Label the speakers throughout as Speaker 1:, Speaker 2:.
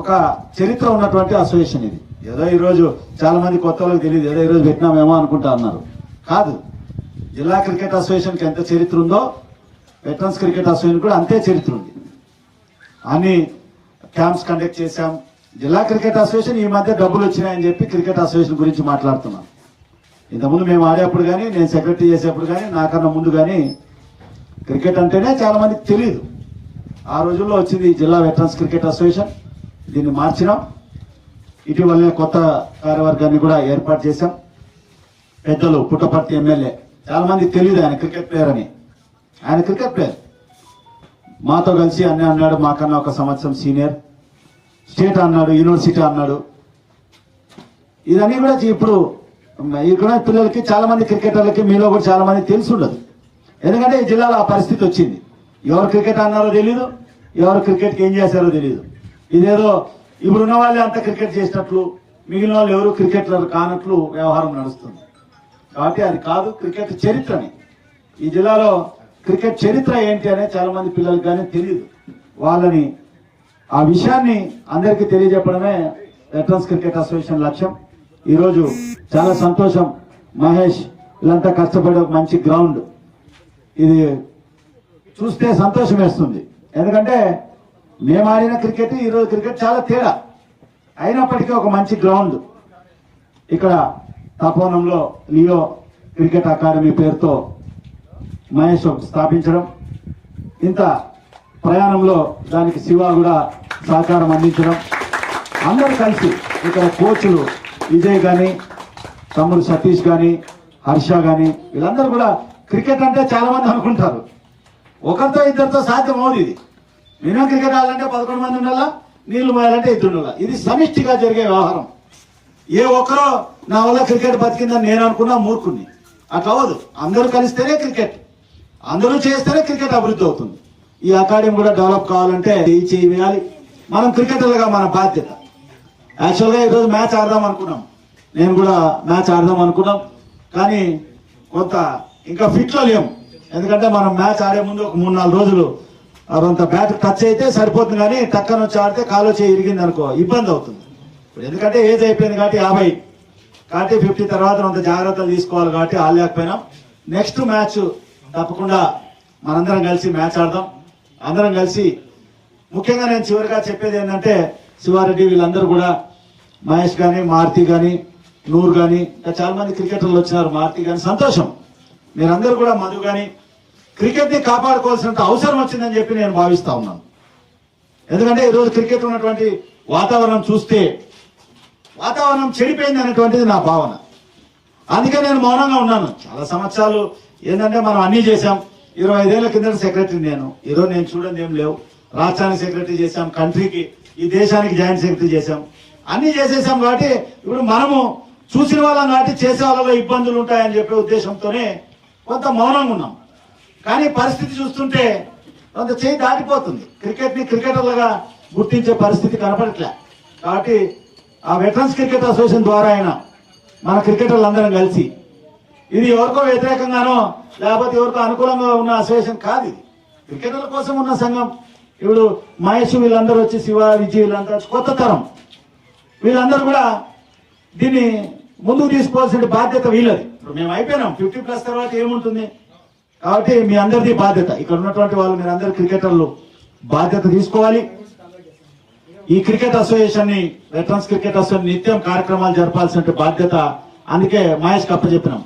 Speaker 1: ఒక చరిత్ర ఉన్నటువంటి అసోసియేషన్ ఇది. ఏదో ఈరోజు చాలా మంది కొత్త వాళ్ళకి తెలియదు. ఏదో ఈరోజు పెట్టినామేమో అనుకుంటా అన్నారు. కాదు. జిల్లా క్రికెట్ అసోసియేషన్కి ఎంత చరిత్ర ఉందో వెటరన్స్ క్రికెట్ అసోసియేషన్ కూడా అంతే చరిత్ర ఉంది. అన్ని క్యాంప్స్ కండక్ట్ చేశాం. జిల్లా క్రికెట్ అసోసియేషన్ ఈ మధ్య డబ్బులు వచ్చినాయని చెప్పి క్రికెట్ అసోసియేషన్ గురించి మాట్లాడుతున్నాం. ఇంతకుముందు మేము ఆడేప్పుడు కానీ నేను సెక్రటరీ చేసేప్పుడు కానీ నాకన్నా ముందు కానీ క్రికెట్ అంటేనే చాలా మందికి తెలియదు ఆ రోజుల్లో వచ్చింది జిల్లా వెటరన్స్ క్రికెట్ అసోసియేషన్ దీన్ని మార్చినాం. ఇటీవలనే కొత్త కార్యవర్గాన్ని కూడా ఏర్పాటు చేశాం. పెద్దలు పుట్టపర్తి ఎమ్మెల్యే చాలామంది తెలియదు ఆయన క్రికెట్ ప్లేయర్ అని. ఆయన క్రికెట్ ప్లేయర్ మాతో కలిసి అన్నీ అన్నాడు మాకన్నా ఒక సంవత్సరం సీనియర్. స్టేట్ అన్నాడు యూనివర్సిటీ అన్నాడు. ఇదన్నీ కూడా ఇప్పుడు ఇక్కడ పిల్లలకి చాలా మంది క్రికెటర్లకి మీలో కూడా చాలా మంది తెలిసి ఉండదు ఎందుకంటే ఈ జిల్లాలో ఆ పరిస్థితి వచ్చింది. ఎవరు క్రికెట్ అన్నారో తెలియదు ఎవరు క్రికెట్కి ఏం చేశారో తెలియదు ఇదేదో ఇప్పుడున్న వాళ్ళే అంత క్రికెట్ చేసినట్లు మిగిలిన వాళ్ళు ఎవరు క్రికెట్లర్ కానట్లు వ్యవహారం నడుస్తుంది. కాబట్టి అది కాదు క్రికెట్ చరిత్రని. ఈ జిల్లాలో క్రికెట్ చరిత్ర ఏంటి అనేది చాలా మంది పిల్లలకు కానీ తెలియదు వాళ్ళని ఆ విషయాన్ని అందరికీ తెలియజెప్పడమే వెటరన్స్ క్రికెట్ అసోసియేషన్ లక్ష్యం. ఈరోజు చాలా సంతోషం. మహేష్ వీళ్ళంతా కష్టపడే ఒక మంచి గ్రౌండ్. ఇది చూస్తే సంతోషం వేస్తుంది. ఎందుకంటే మేము ఆడిన క్రికెట్ ఈరోజు క్రికెట్ చాలా తేడా. అయినప్పటికీ ఒక మంచి గ్రౌండ్. ఇక్కడ తపోవనంలో లియో క్రికెట్ అకాడమీ పేరుతో మహేష్ స్థాపించడం. ఇంత ప్రయాణంలో దానికి శివ కూడా సహకారం అందించడం. అందరూ కలిసి ఇక్కడ కోచ్లు విజయ్ కానీ తమ్ముడు సతీష్ కానీ హర్ష కానీ వీళ్ళందరూ కూడా క్రికెట్ అంటే చాలామంది అనుకుంటారు. ఒకరితో ఇద్దరితో సాధ్యం అవుతుంది. ఇది మినిమం క్రికెట్ ఆడాలంటే పదకొండు మంది ఉండాలా? నీళ్ళు మాయాలంటే ఇద్దరు ఉండాలా? ఇది సమిష్టిగా జరిగే వ్యవహారం. ఏ ఒక్కరో నా వల్ల క్రికెట్ బతికిందని నేను అనుకున్నా మూర్ఖుణ్ణి. అట్లా అవ్వదు. అందరూ కలిస్తేనే క్రికెట్. అందరూ చేస్తేనే క్రికెట్ అభివృద్ధి అవుతుంది. ఈ అకాడమీ కూడా డెవలప్ కావాలంటే చేయాలి మనం క్రికెటర్లుగా మన బాధ్యత. యాక్చువల్గా ఈరోజు మ్యాచ్ ఆడదాం అనుకున్నాం. నేను కూడా మ్యాచ్ ఆడదాం అనుకున్నాం. కానీ కొంత ఇంకా ఫిట్లో లేము. ఎందుకంటే మనం మ్యాచ్ ఆడే ముందు ఒక మూడు నాలుగు రోజులు అదంత బ్యాట్ టచ్ అయితే సరిపోతుంది కానీ టక్కన వచ్చి ఆడితే కాలు వచ్చి ఇరిగింది అనుకో ఇబ్బంది అవుతుంది. ఇప్పుడు ఎందుకంటే ఏజ్ అయిపోయింది కాబట్టి యాభై. కాబట్టి ఫిఫ్టీ తర్వాత అంత జాగ్రత్తలు తీసుకోవాలి కాబట్టి ఆడలేకపోయినాం నెక్స్ట్ మ్యాచ్ తప్పకుండా మనందరం కలిసి మ్యాచ్ ఆడదాం. అందరం కలిసి ముఖ్యంగా నేను చివరిగా చెప్పేది ఏంటంటే శివారెడ్డి వీళ్ళందరూ కూడా మహేష్ కానీ మారుతి కానీ నూర్ కానీ ఇంకా చాలా మంది క్రికెటర్లు వచ్చినారు. మారుతి కానీ సంతోషం. మీరందరూ కూడా మధు కానీ క్రికెట్ని కాపాడుకోవాల్సినంత అవసరం వచ్చిందని చెప్పి నేను భావిస్తా ఉన్నాను. ఎందుకంటే ఈరోజు క్రికెట్ ఉన్నటువంటి వాతావరణం చూస్తే వాతావరణం చెడిపోయింది అనేటువంటిది నా భావన. అందుకే నేను మౌనంగా ఉన్నాను. చాలా సంవత్సరాలు ఏంటంటే మనం అన్ని చేశాం. ఇరవై ఐదేళ్ళ కింద సెక్రటరీ నేను. ఈరోజు నేను చూడండి ఏం లేవు. రాష్ట్రానికి సెక్రటరీ చేశాం కంట్రీకి ఈ దేశానికి జాయింట్ సెక్రటరీ చేశాం. అన్ని చేసేసాం కాబట్టి ఇప్పుడు మనము చూసిన వాళ్ళం కాబట్టి చేసే వాళ్ళలో ఇబ్బందులు ఉంటాయని చెప్పే ఉద్దేశంతోనే కొంత మౌనంగా ఉన్నాం. కానీ పరిస్థితి చూస్తుంటే కొంత చేయి దాటిపోతుంది. క్రికెట్ని క్రికెటర్లుగా గుర్తించే పరిస్థితి కనపడట్లే. కాబట్టి ఆ వెటరన్స్ క్రికెట్ అసోసియేషన్ ద్వారా అయినా మన క్రికెటర్లందరం కలిసి ఇది ఎవరికో వ్యతిరేకంగానో లేకపోతే ఎవరికో అనుకూలంగా ఉన్న అసోసియేషన్ కాదు ఇది. క్రికెటర్ల కోసం ఉన్న సంఘం. ఇప్పుడు మహేష్ వీళ్ళందరూ వచ్చి శివ విజయ్ వీళ్ళందరూ కొత్త తరం. వీళ్ళందరూ కూడా దీన్ని ముందుకు తీసుకోవాల్సిన బాధ్యత వీళ్ళది. ఇప్పుడు మేము అయిపోయినాం. ఫిఫ్టీ ప్లస్ తర్వాత ఏముంటుంది? కాబట్టి మీ అందరిది బాధ్యత. ఇక్కడ ఉన్నటువంటి వాళ్ళు మీరు క్రికెటర్లు బాధ్యత తీసుకోవాలి. ఈ క్రికెట్ అసోసియేషన్ని వెటరన్స్ క్రికెట్ అసోసియేషన్ నిత్యం కార్యక్రమాలు జరపాల్సిన బాధ్యత. అందుకే మహేష్ కప్ప చెప్పినాం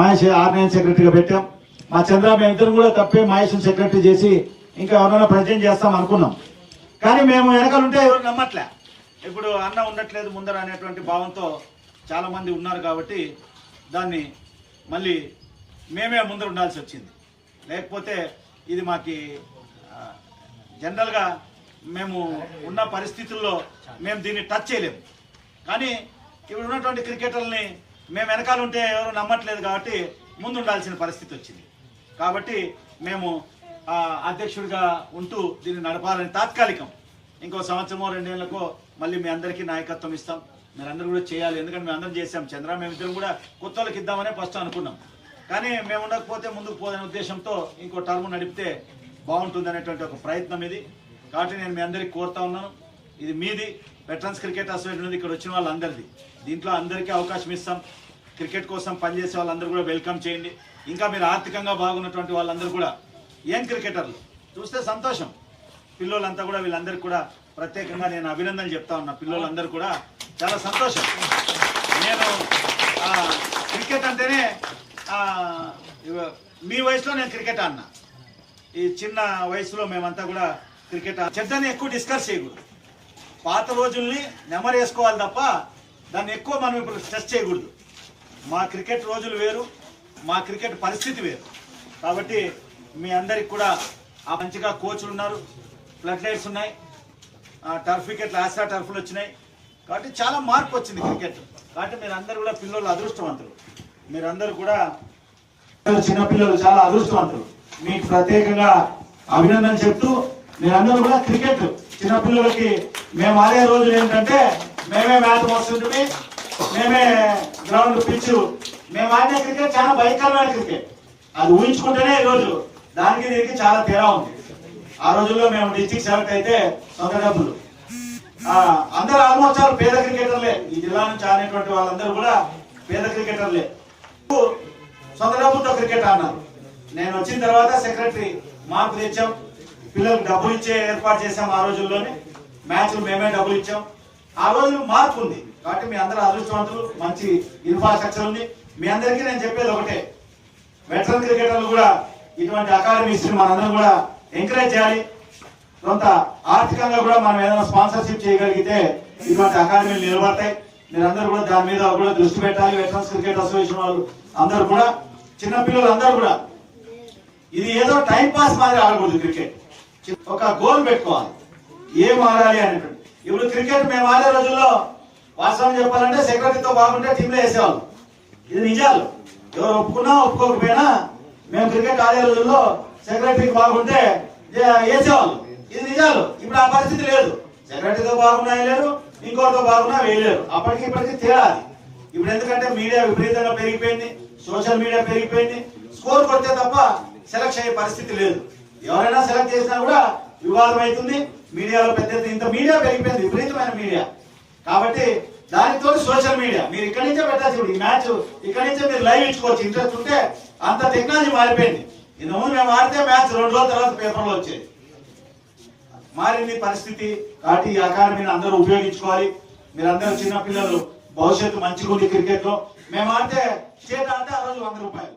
Speaker 1: మహేష్ ఆర్గనైజ్ సెక్రటరీగా పెట్టాం. మా చంద్ర మేము ఇద్దరం కూడా తప్పే మహేష్ సెక్రటరీ చేసి ఇంకా ఎవరైనా ప్రజెంట్ చేస్తాం అనుకున్నాం. కానీ మేము వెనకాలంటే ఎవరు నమ్మట్లే. ఇప్పుడు అన్న ఉండట్లేదు ముందర అనేటువంటి భావంతో చాలా మంది ఉన్నారు కాబట్టి దాన్ని మళ్ళీ మేమే ముందర ఉండాల్సి వచ్చింది. లేకపోతే ఇది మాకి జనరల్గా మేము ఉన్న పరిస్థితుల్లో మేము దీన్ని టచ్ చేయలేము. కానీ ఇప్పుడు ఉన్నటువంటి క్రికెటర్ని మేము వెనకాల ఉంటే ఎవరు నమ్మట్లేదు కాబట్టి ముందు ఉండాల్సిన పరిస్థితి వచ్చింది. కాబట్టి మేము అధ్యక్షుడిగా ఉంటూ దీన్ని నడపాలని తాత్కాలికం. ఇంకో సంవత్సరమో రెండేళ్ళకో మళ్ళీ మీ అందరికీ నాయకత్వం ఇస్తాం. మీరందరూ కూడా చేయాలి. ఎందుకంటే మేము అందరం చేసాం చంద్ర మేమిద్దరం కూడా కొత్త వాళ్ళకి ఇద్దామనే ఫస్ట్ అనుకున్నాం. కానీ మేము ఉండకపోతే ముందుకు పోదనే ఉద్దేశంతో ఇంకో టర్మ్ నడిపితే బాగుంటుంది అనేటువంటి ఒక ప్రయత్నం ఇది. కాబట్టి నేను మీ అందరికీ కోరుతా ఉన్నాను. ఇది మీది. వెటరన్స్ క్రికెట్ అసోసియేషన్ ఉంది ఇక్కడ వచ్చిన వాళ్ళందరిది. దీంట్లో అందరికీ అవకాశం ఇస్తాం. క్రికెట్ కోసం పనిచేసే వాళ్ళందరూ కూడా వెల్కమ్ చేయండి. ఇంకా మీరు ఆర్థికంగా బాగున్నటువంటి వాళ్ళందరూ కూడా యంగ్ క్రికెటర్లు? చూస్తే సంతోషం. పిల్లోళ్ళంతా కూడా వీళ్ళందరికీ కూడా ప్రత్యేకంగా నేను అభినందనలు చెప్తా ఉన్నా. పిల్లలందరూ కూడా చాలా సంతోషం. నేను క్రికెట్ అంటేనే మీ వయసులో నేను క్రికెట్ ఆడినా ఈ చిన్న వయసులో మేమంతా కూడా క్రికెట్ చెడ్డని ఎక్కువ డిస్కస్ చేయకూడదు. పాత రోజుల్ని నెమరేసుకోవాలి తప్ప దాన్ని ఎక్కువ మనం ఇప్పుడు స్ట్రెస్ చేయకూడదు. మా క్రికెట్ రోజులు వేరు మా క్రికెట్ పరిస్థితి వేరు. కాబట్టి మీ అందరికి కూడా ఆ మంచిగా కోచ్లు ఉన్నారు ఫ్లడ్ లైట్స్ ఉన్నాయి ఆ, టర్ఫ్ వికెట్లు ఆశా టర్ఫ్లు వచ్చినాయి. కాబట్టి చాలా మార్పు వచ్చింది క్రికెట్. కాబట్టి మీరు అందరు కూడా పిల్లలు అదృష్టవంతులు. మీరందరూ కూడా చిన్నపిల్లలు చాలా అదృష్టవంతులు. మీకు ప్రత్యేకంగా అభినందన చెప్తూ మీరందరూ కూడా క్రికెట్ చిన్నపిల్లలకి మేము ఆడే రోజులు ఏంటంటే మేమే మ్యాచ్ వస్తుంటుంది మేమే గ్రౌండ్ పిచ్ మేము ఆడిన క్రికెట్ చాలా భయంకరమైన క్రికెట్. అది ఊహించుకుంటేనే ఈ రోజు దానికి దీనికి చాలా తేడా ఉంది. ఆ రోజుల్లో మేము డిస్టిక్ సెలెక్ట్ అయితే సొంత డబ్బులు. అందరూ ఆల్మోస్ట్ పేద క్రికెటర్లే. ఈ జిల్లా నుంచి ఆడినటువంటి వాళ్ళందరూ కూడా పేద క్రికెటర్లే. సొంత క్రికెట్ ఆడినారు నేను వచ్చిన తర్వాత సెక్రటరీ మార్పు తెచ్చాం. పిల్లలకు డబ్బులు ఇచ్చే ఏర్పాటు చేసాం ఆ రోజుల్లోనే. మ్యాచ్లు మేమే డబ్బులు ఇచ్చాం. ఆ రోజు మార్పు ఉంది. కాబట్టి మీ అందరూ అదృష్టవంతులు మంచి ఇన్ఫ్రాస్ట్రక్చర్ ఉంది. మీ అందరికీ నేను చెప్పేది ఒకటే. వెటరన్ క్రికెటర్లు కూడా ఇటువంటి అకాడమీస్ మనందరం కూడా ఎంకరేజ్ చేయాలి. కొంత ఆర్థికంగా కూడా మనం ఏదైనా స్పాన్సర్షిప్ చేయగలిగితే ఇటువంటి అకాడమీలు నిలబడతాయి. మీరందరూ కూడా దాని మీద కూడా దృష్టి పెట్టాలి. వెటరన్స్ క్రికెట్ అసోసియేషన్ వాళ్ళు అందరూ కూడా చిన్న పిల్లలు అందరూ కూడా. ఇది ఏదో టైం పాస్ మాదిరి ఆడకూడదు క్రికెట్. ఒక గోల్ పెట్టుకోవాలి. ఏం ఆడాలి అనేటువంటి. ఇప్పుడు క్రికెట్ మేము ఆడే రోజుల్లో వాస్తవం చెప్పాలంటే సెక్రటరీతో బాగుంటే టీంలో వేసేవాళ్ళు. ఇది నిజాలు. ఎవరు ఒప్పుకున్నా ఒప్పుకోకపోయినా మేము క్రికెట్ ఆడే రోజుల్లో సెక్రటరీకి బాగుంటే ఏ- వేసేవాళ్ళు. ఇది నిజాలు. ఇప్పుడు ఆ పరిస్థితి లేదు. సెక్రటరీతో బాగున్నా వేయలేరు ఇంకోటితో బాగున్నా వేయలేరు అప్పటికి ఇప్పటికి తేడా ఇప్పుడు ఎందుకంటే మీడియా విపరీతంగా పెరిగిపోయింది సోషల్ మీడియా పెరిగిపోయింది. స్కోర్ కొడితే తప్ప సెలెక్ట్ అయ్యే పరిస్థితి లేదు. ఎవరైనా సెలెక్ట్ చేసినా కూడా వివాదం అవుతుంది. మీడియాలో పెద్ద ఇంత మీడియా పెరిగిపోయింది విపరీతమైన మీడియా. కాబట్టి దానితో సోషల్ మీడియా. మీరు ఇక్కడి నుంచే పెట్టాల్సి ఈ మ్యాచ్ ఇక్కడి నుంచే మీరు లైవ్ ఇచ్చుకోవచ్చు. ఇంట్రెస్ట్ ఉంటే అంత టెక్నాలజీ మారిపోయింది. ఇంతకుముందు మేము ఆడితే మ్యాచ్ రెండు రోజుల తర్వాత పేపర్లో వచ్చేది. మారింది పరిస్థితి కాబట్టి ఈ అకాడమీని అందరూ ఉపయోగించుకోవాలి. మీరందరూ చిన్న పిల్లలు భవిష్యత్తు మంచిగా ఉంది క్రికెట్లో మేము ఆడితే స్టేట్ ఆడితే ఆ రోజు వంద రూపాయలు.